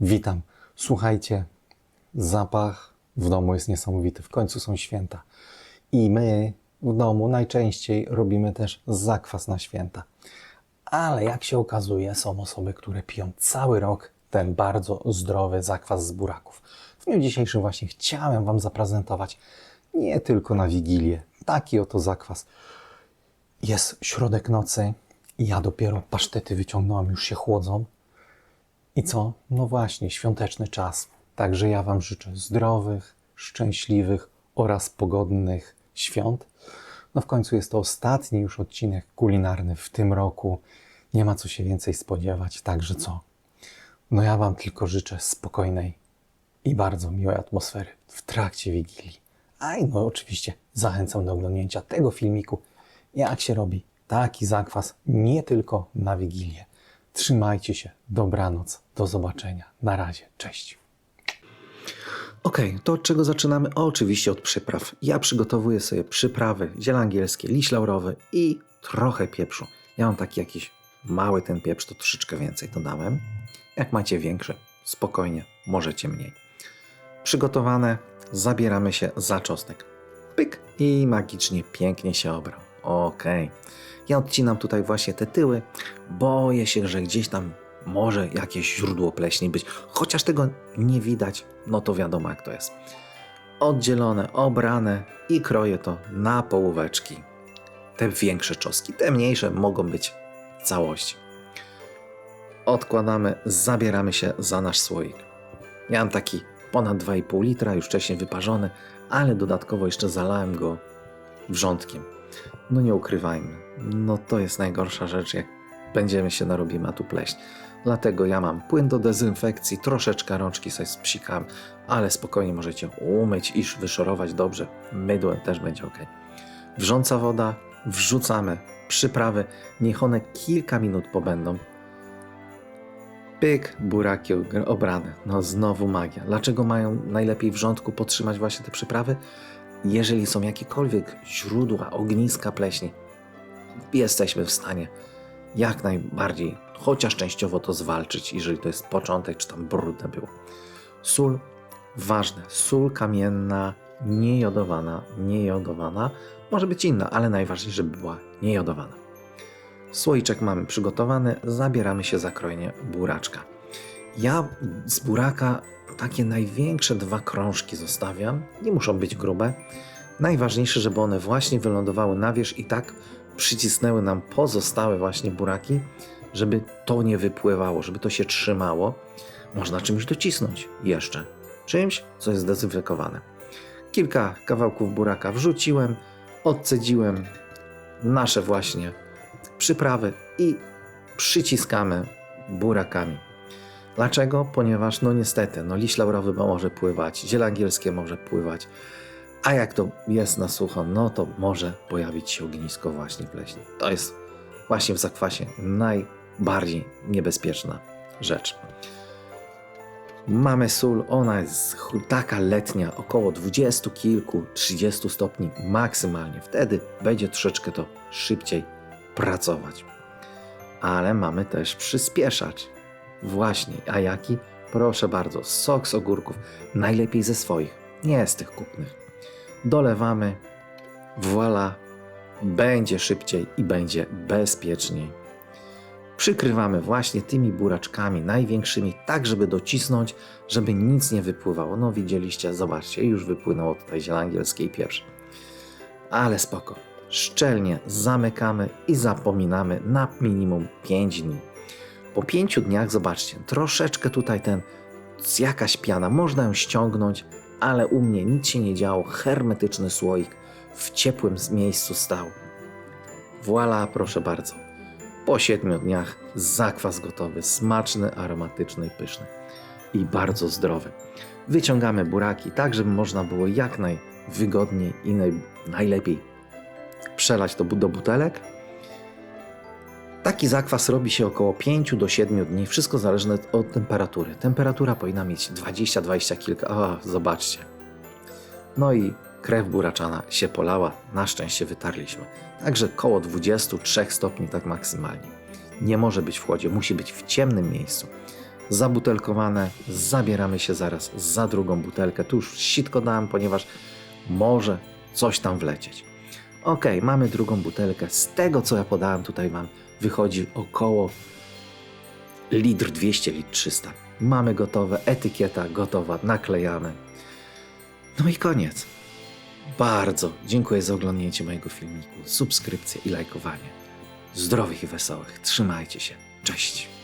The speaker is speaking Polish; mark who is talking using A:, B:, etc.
A: Witam. Słuchajcie, zapach w domu jest niesamowity. W końcu są święta. I my w domu najczęściej robimy też zakwas na święta. Ale jak się okazuje, są osoby, które piją cały rok ten bardzo zdrowy zakwas z buraków. W dniu dzisiejszym właśnie chciałem Wam zaprezentować nie tylko na Wigilię taki oto zakwas. Jest środek nocy i ja dopiero pasztety wyciągnąłem, już się chłodzą. I co? No właśnie, świąteczny czas. Także ja Wam życzę zdrowych, szczęśliwych oraz pogodnych świąt. No w końcu jest to ostatni już odcinek kulinarny w tym roku. Nie ma co się więcej spodziewać, także co? No ja Wam tylko życzę spokojnej i bardzo miłej atmosfery w trakcie Wigilii. A i no oczywiście zachęcam do oglądnięcia tego filmiku, jak się robi taki zakwas nie tylko na Wigilię. Trzymajcie się, dobranoc, do zobaczenia. Na razie, cześć.
B: Okej, to od czego zaczynamy? Oczywiście od przypraw. Ja przygotowuję sobie przyprawy, ziele angielskie, liść laurowy i trochę pieprzu. Ja mam taki jakiś mały ten pieprz, to troszeczkę więcej dodałem. Jak macie większy, spokojnie, możecie mniej. Przygotowane, zabieramy się za czosnek. Pyk i magicznie pięknie się obrał. Okej. Ja odcinam tutaj właśnie te tyły. Boję się, że gdzieś tam może jakieś źródło pleśni być. Chociaż tego nie widać, no to wiadomo jak to jest. Oddzielone, obrane i kroję to na połóweczki. Te większe czoski, te mniejsze mogą być w całości. Odkładamy, zabieramy się za nasz słoik. Mam taki ponad 2,5 litra, już wcześniej wyparzony, ale dodatkowo jeszcze zalałem go wrzątkiem. No nie ukrywajmy, no to jest najgorsza rzecz, jak będziemy się narobimy, a tu pleśń. Dlatego ja mam płyn do dezynfekcji, troszeczkę rączki sobie spsikam, ale spokojnie możecie umyć i wyszorować dobrze. Mydłem też będzie ok. Wrząca woda, wrzucamy przyprawy, niech one kilka minut pobędą. Pyk, buraki obrane. No znowu magia. Dlaczego mają najlepiej w rządku podtrzymać właśnie te przyprawy? Jeżeli są jakiekolwiek źródła, ogniska pleśni, jesteśmy w stanie jak najbardziej, chociaż częściowo to zwalczyć, jeżeli to jest początek, czy tam brudne było. Sól, ważne, sól kamienna, niejodowana, niejodowana, może być inna, ale najważniejsze, żeby była niejodowana. Słoiczek mamy przygotowany, zabieramy się za krojenie buraczka. Ja z buraka takie największe dwa krążki zostawiam, nie muszą być grube. Najważniejsze, żeby one właśnie wylądowały na wierzch i tak przycisnęły nam pozostałe właśnie buraki, żeby to nie wypływało, żeby to się trzymało. Można czymś docisnąć jeszcze. Czymś, co jest zdezynfekowane. Kilka kawałków buraka wrzuciłem, odcedziłem nasze właśnie przyprawy i przyciskamy burakami. Dlaczego? Ponieważ no niestety, no liść laurowy może pływać, ziele angielskie może pływać, a jak to jest na sucho, no to może pojawić się ognisko właśnie pleśni. To jest właśnie w zakwasie najbardziej niebezpieczna rzecz. Mamy sól, ona jest taka letnia, około 20 kilku, 30 stopni maksymalnie. Wtedy będzie troszeczkę to szybciej pracować. Ale mamy też przyspieszacz. Właśnie, a jaki? Proszę bardzo, sok z ogórków, najlepiej ze swoich, nie z tych kupnych. Dolewamy, voila, będzie szybciej i będzie bezpieczniej. Przykrywamy właśnie tymi buraczkami największymi, tak żeby docisnąć, żeby nic nie wypływało. No widzieliście, zobaczcie, już wypłynęło tutaj ziele angielskie i pieprz. Ale spoko. Szczelnie zamykamy i zapominamy na minimum 5 dni. Po 5 dniach, zobaczcie, troszeczkę tutaj ten, jakaś piana, można ją ściągnąć, ale u mnie nic się nie działo. Hermetyczny słoik w ciepłym miejscu stał. Voila, proszę bardzo. Po 7 dniach zakwas gotowy, smaczny, aromatyczny i pyszny. I bardzo zdrowy. Wyciągamy buraki tak, żeby można było jak najwygodniej i naj, najlepiej przelać to do butelek. Taki zakwas robi się około 5 do 7 dni, wszystko zależne od temperatury. Temperatura powinna mieć 20-20 kilka, a zobaczcie. No i krew buraczana się polała, na szczęście wytarliśmy. Także koło 23 stopni tak maksymalnie. Nie może być w chłodzie, musi być w ciemnym miejscu. Zabutelkowane, zabieramy się zaraz za drugą butelkę. Tu już sitko dałem, ponieważ może coś tam wlecieć. Ok, mamy drugą butelkę. Z tego, co ja podałem, tutaj mam, wychodzi około litr 200, litr 300. Mamy gotowe, etykieta gotowa, naklejane. No i koniec. Bardzo dziękuję za oglądnięcie mojego filmiku, subskrypcję i lajkowanie. Zdrowych i wesołych. Trzymajcie się. Cześć.